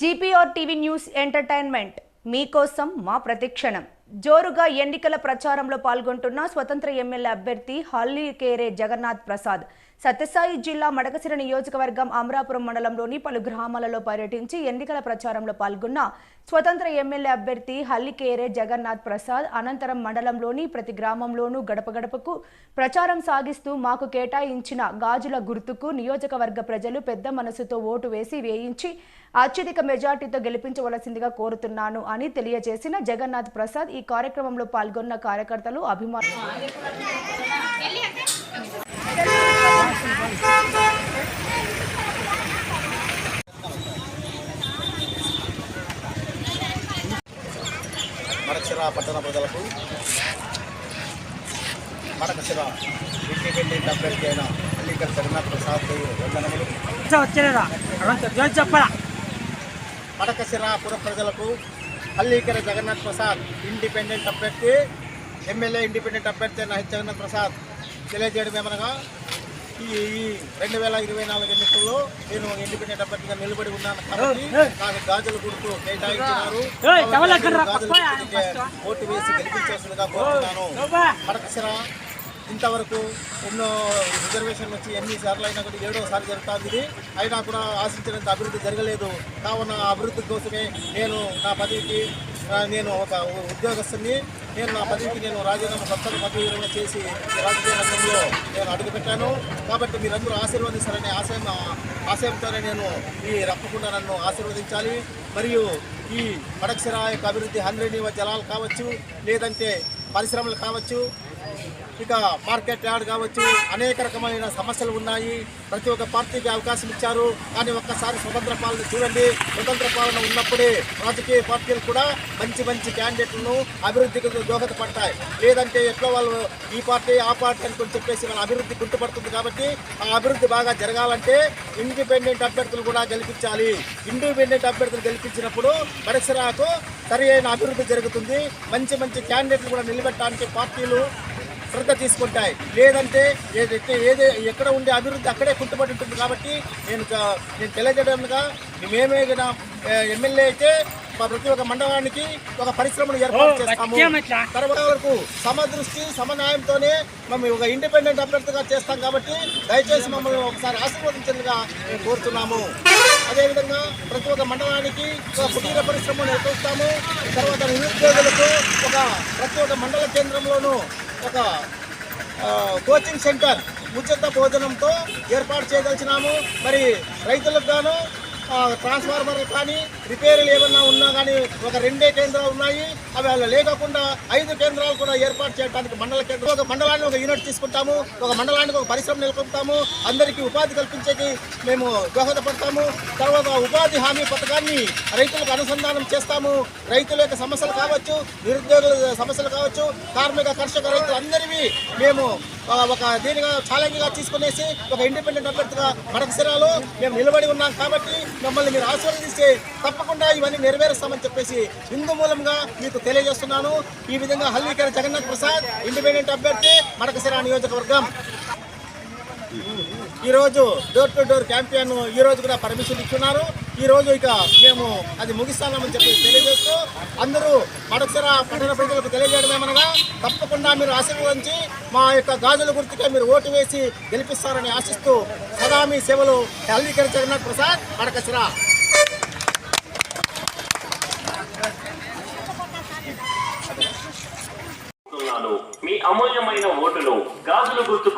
GPR TV news entertainment. మీకోసం మా ప్రతిక్షణం. జోరుగా ఎన్నికల ప్రచారంలో పాల్గొంటున్న స్వతంత్ర ఎమ్మెల్యే అభ్యర్థి హల్లీకేరే జగన్నాథ్ ప్రసాద్ సత్యసాయి జిల్లా మడకసిర నియోజకవర్గం అమరాపురం మండలంలోని పలు గ్రామాలలో పర్యటించి ఎన్నికల ప్రచారంలో పాల్గొన్న స్వతంత్ర ఎమ్మెల్యే అభ్యర్థి హల్లికేరే జగన్నాథ్ ప్రసాద్ అనంతరం మండలంలోని ప్రతి గ్రామంలోనూ గడప గడపకు ప్రచారం సాగిస్తూ మాకు కేటాయించిన గాజుల గుర్తుకు నియోజకవర్గ ప్రజలు పెద్ద మనసుతో ఓటు వేసి వేయించి అత్యధిక మెజార్టీతో గెలిపించవలసిందిగా కోరుతున్నాను అని తెలియజేసిన జగన్నాథ్ ప్రసాద్ ఈ కార్యక్రమంలో పాల్గొన్న కార్యకర్తలు అభిమానులు. మడకశిర పట్టణ ప్రజలకు అభ్యర్థి అయిన జగన్నాథ్ ప్రసాద్ వందనములు. చెప్పరా మడకశిర పుర ప్రజలకు హల్లీకర జగన్నాథ్ ప్రసాద్ ఇండిపెండెంట్ అభ్యర్థి ఎమ్మెల్యే ఇండిపెండెంట్ అభ్యర్థి అయిన హెచ్ జగన్నాథ్ ప్రసాద్ తెలియజేయడం ఏమనగా ఈ ఈ రెండు వేల ఇరవై నాలుగు ఎన్నికల్లో నేను ఇండిపెండెంట్ అభ్యర్థిగా నిలబడి ఉన్నాను కాబట్టి నాకు గాజుల గుర్తు కేటాయించినారు. ఓటు వేసి గెలిపించాల్సిందిగా కోరుతున్నాను. మడకశిర ఇంతవరకు ఎన్నో రిజర్వేషన్లు వచ్చి ఎన్ని సార్లు అయినా కూడా ఏడోసారి జరుగుతుంది ఇది. అయినా కూడా ఆశించినంత అభివృద్ధి జరగలేదు. కావున అభివృద్ధి కోసమే నేను నా పదవికి నేను ఒక ఉద్యోగస్తుని నేను నా పదవికి నేను రాజీనామా కొత్తగా పదవి విరమణ చేసి రాజకీయ రంగంలో నేను అడుగుపెట్టాను. కాబట్టి మీరందరూ ఆశీర్వదిస్తారనే ఆశయం ఆశయంతోనే నేను ఈ రప్పకుండా నన్ను ఆశీర్వదించాలి. మరియు ఈ మడక్షర యొక్క అభివృద్ధి హండ్రెడ్ జలాలు కావచ్చు లేదంటే పరిశ్రమలు కావచ్చు ఇక మార్కెట్ యార్డ్ కావచ్చు అనేక రకమైన సమస్యలు ఉన్నాయి. ప్రతి ఒక్క పార్టీకి అవకాశం ఇచ్చారు. కానీ ఒక్కసారి స్వతంత్ర పాలన చూడండి. స్వతంత్ర పాలన ఉన్నప్పుడే రాజకీయ పార్టీలు కూడా మంచి మంచి క్యాండిడేట్లను అభివృద్ధికి దోహదపడతాయి. లేదంటే ఎట్లా వాళ్ళు ఈ పార్టీ ఆ పార్టీ అనుకుని చెప్పేసి వాళ్ళ అభివృద్ధి గుర్తుపడుతుంది కాబట్టి ఆ అభివృద్ధి బాగా జరగాలంటే ఇండిపెండెంట్ అభ్యర్థులు కూడా గెలిపించాలి. ఇండిపెండెంట్ అభ్యర్థులు గెలిపించినప్పుడు పరిసరాకు సరి అయిన అభివృద్ధి జరుగుతుంది. మంచి మంచి క్యాండిడేట్లు కూడా నిలబెట్టడానికి పార్టీలు శ్రద్ధ తీసుకుంటాయి. లేదంటే ఏదైతే ఏదే ఎక్కడ ఉండే అభివృద్ధి అక్కడే కుంటుపడి ఉంటుంది కాబట్టి నేను నేను తెలియజేయడంగా మేమే ఎమ్మెల్యే అయితే మా ప్రతి ఒక్క మండలానికి ఒక పరిశ్రమను ఏర్పాటు చేస్తాము? తర్వాత వరకు సమదృష్టి సమన్యాయంతోనే మేము ఒక ఇండిపెండెంట్ అభ్యర్థిగా చేస్తాం కాబట్టి దయచేసి మమ్మల్ని ఒకసారి ఆశీర్వదించండిగా మేము కోరుతున్నాము. అదేవిధంగా ప్రతి ఒక్క మండలానికి ఒక కుటీర పరిశ్రమను ఏర్పరుస్తాము. తర్వాత నిరుద్యోగులకు ఒక ప్రతి ఒక్క మండల కేంద్రంలోనూ ఒక కోచింగ్ సెంటర్ ఉచిత భోజనంతో ఏర్పాటు చేయదలిచినాము. మరి రైతులకు గాను ట్రాన్స్ఫార్మర్ ట్రాన్స్ఫార్మర్లు కానీ రిపేర్లు ఏమన్నా ఉన్నా కానీ ఒక రెండే కేంద్రాలు ఉన్నాయి. అవి అలా లేకుండా ఐదు కేంద్రాలు కూడా ఏర్పాటు చేయడానికి మండల కేంద్రం ఒక మండలాన్ని ఒక యూనిట్ తీసుకుంటాము ఒక మండలానికి ఒక పరిశ్రమ నెలకొంటాము అందరికీ ఉపాధి కల్పించేకి మేము దోహదపడతాము. తర్వాత ఉపాధి హామీ పథకాన్ని రైతులకు అనుసంధానం చేస్తాము. రైతుల యొక్క సమస్యలు కావచ్చు నిరుద్యోగుల సమస్యలు కావచ్చు కార్మిక కర్షక రైతులు అందరివి మేము ఒక దీనిగా ఛాలెంజ్గా తీసుకునేసి ఒక ఇండిపెండెంట్ అభ్యర్థిగా మడకసిరాలో మేము నిలబడి ఉన్నాం కాబట్టి మమ్మల్ని మీరు ఆశీర్వదిస్తే తప్పకుండా ఇవన్నీ నెరవేరుస్తామని చెప్పేసి హిందూ మూలంగా మీకు తెలియజేస్తున్నాను. ఈ విధంగా హల్లీకర జగన్నాథ్ ప్రసాద్ ఇండిపెండెంట్ అభ్యర్థి మడకసిరా నియోజకవర్గం. ఈరోజు డోర్ టు డోర్ క్యాంపెయిన్ ఈరోజు కూడా పర్మిషన్ ఇచ్చున్నారు. ఈ రోజు ఇక మేము అది ముగిస్తామని చెప్పి తెలియజేస్తూ అందరూ మడకసర పట్టణ ప్రజలకు తెలియజేయడమేమనగా తప్పకుండా మీరు ఆశీర్వదించి మా యొక్క గాజుల గుర్తుకే మీరు ఓటు వేసి గెలిపిస్తారని ఆశిస్తూ సదా మీ సేవలు హల్దీకర జగన్నాథ్ ప్రసాద్ మడకసిరా మీ అమూల్యమైన ఓటును గాజుల గుర్తుకు